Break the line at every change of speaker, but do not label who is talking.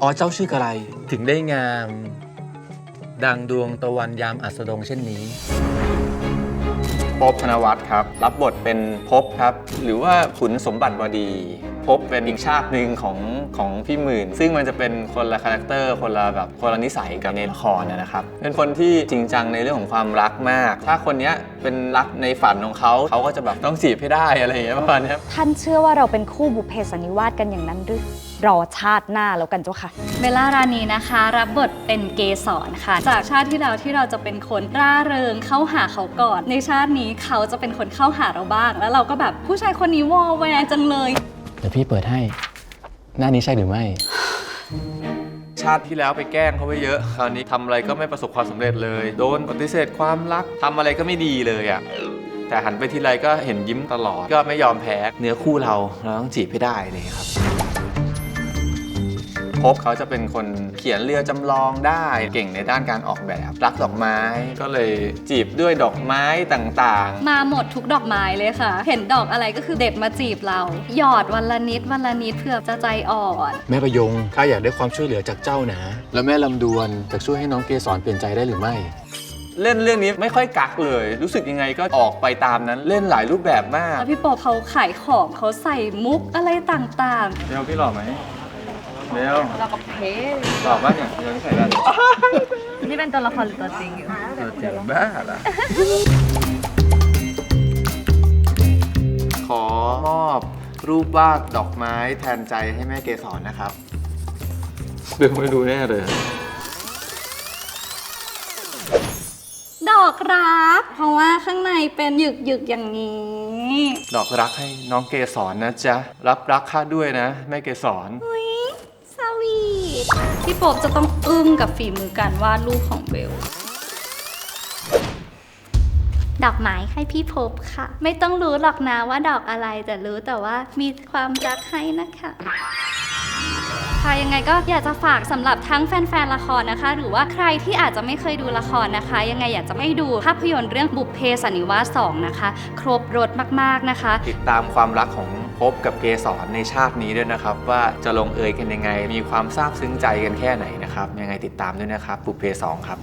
อ๋อเจ้าชื่อกระไร
ถึงได้งาม ดังดวงตะวันยามอัสดงเช่นนี้
ภพธนวัฒน์ครับ รับบทเป็นภพครับ หรือว่าขุนสมบัติวดีภพเป็นอีกชาติหนึ่งของของพี่หมื่น ซึ่งมันจะเป็นคนละคาแรคเตอร์คนละแบบคนละนิสัยกับในละครนะนะครับ เป็นคนที่จริงจังในเรื่องของความรักมาก ถ้าคนเนี้ยเป็นรักในฝันของเขาเขาก็จะแบบต้องจีบให้ได้อะไรอย่างเงี้ยประมาณเนี้ย
ท่านเชื่อว่าเราเป็นคู่บุพเพสันนิวาสกันอย่างนั้นหรือ รอชาติหน้าแล้วกันเจ้าค่ะ
เบลล่ารานีนะคะ รับบทเป็นเกสรค่ะ จากชาติที่แล้วที่เราจะเป็นคนร่าเริงเข้าหาเขาก่อน ในชาตินี้เขาจะเป็นคนเข้าหาเราบ้าง แล้วเราก็แบบผู้ชายคนนี้วอลแวร์จังเลย
เดี๋ยวพี่เปิดให้ หน้านี้ใช่หรือไม่
ชาติที่แล้วไปแกล้งเขาไปเยอะ คราวนี้ทำอะไรก็ไม่ประสบความสำเร็จเลย โดนปฏิเสธความรักทำอะไรก็ไม่ดีเลยอะ่ะ แต่หันไปทีไรก็เห็นยิ้มตลอด ก็ไม่ยอมแพ้ เนื้อคู่เราเราต้องจีบให้ได้เลยครับ พบเขาจะเป็นคนเขียนเรือจำลองได้เก่งในด้านการออกแบบรักดอกไม้ก็เลยจีบด้วยดอกไม้ต่างๆ
มาหมดทุกดอกไม้เลยค่ะ เห็นดอกอะไรก็คือเด็ดมาจีบเรา หยอดวันละนิดวันละนิดเพื่อจะใจอ่อน
แม่ประยงข้าอยากได้ความช่วยเหลือจากเจ้านะ แล้วแม่ลำดวนจะช่วยให้น้องเกสรเปลี่ยนใจได้หรือไม่
เล่นเรื่องนี้ไม่ค่อยกักเลย รู้สึกยังไงก็ออกไปตามนั้นเล่นหลายรูปแบบมาก
แล้วพี่โป๊ปเขาขายของเขาใส่มุกอะไรต่าง
เบลพี่หล่อไหม เบล
ๆเราก็เพ
หล่อป่ะเนี่ยเบลนี่ใส่แว่น
นี่เป็นตัวละครหรือตัวจริงอยู่
ตัวจริงบ้าละขอมอบรูปวาดดอกไม้แทนใจให้แม่เกสรนะครับเบลไม่รู้แน่เลย
ดอกรัก เพราะว่าข้างในเป็นหยึกหยึกๆอย่างนี้
ดอกรักให้น้องเกสรนะจ๊ะ รับรักข้าด้วยนะ แม่เกสร
อุ๊ยส วีทพี่โป๊ปจะต้องอึ้งกับฝีมือการวาดรูปของเบล ดอกไม้ให้พี่พบค่ะ ไม่ต้องรู้หรอกนะว่าดอกอะไรแต่รู้แต่ว่ามีความรักให้นะคะค่ะยังไงก็อยากจะฝากสำหรับทั้งแฟนๆละครนะคะ หรือว่าใครที่อาจจะไม่เคยดูละครนะคะ ยังไงอยากจะไม่ดูภาพยนตร์เรื่องบุพเพสันนิวาส2นะคะ ครบรถมากๆนะคะ
ติดตามความรักของภ พบกับเกสรในชาตินี้ด้วยนะครับ ว่าจะลงเอยกันยังไง มีความซาบซึ้งใจกันแค่ไหนนะครับ ยังไงติดตามด้วยนะครับบุพเพสองครับ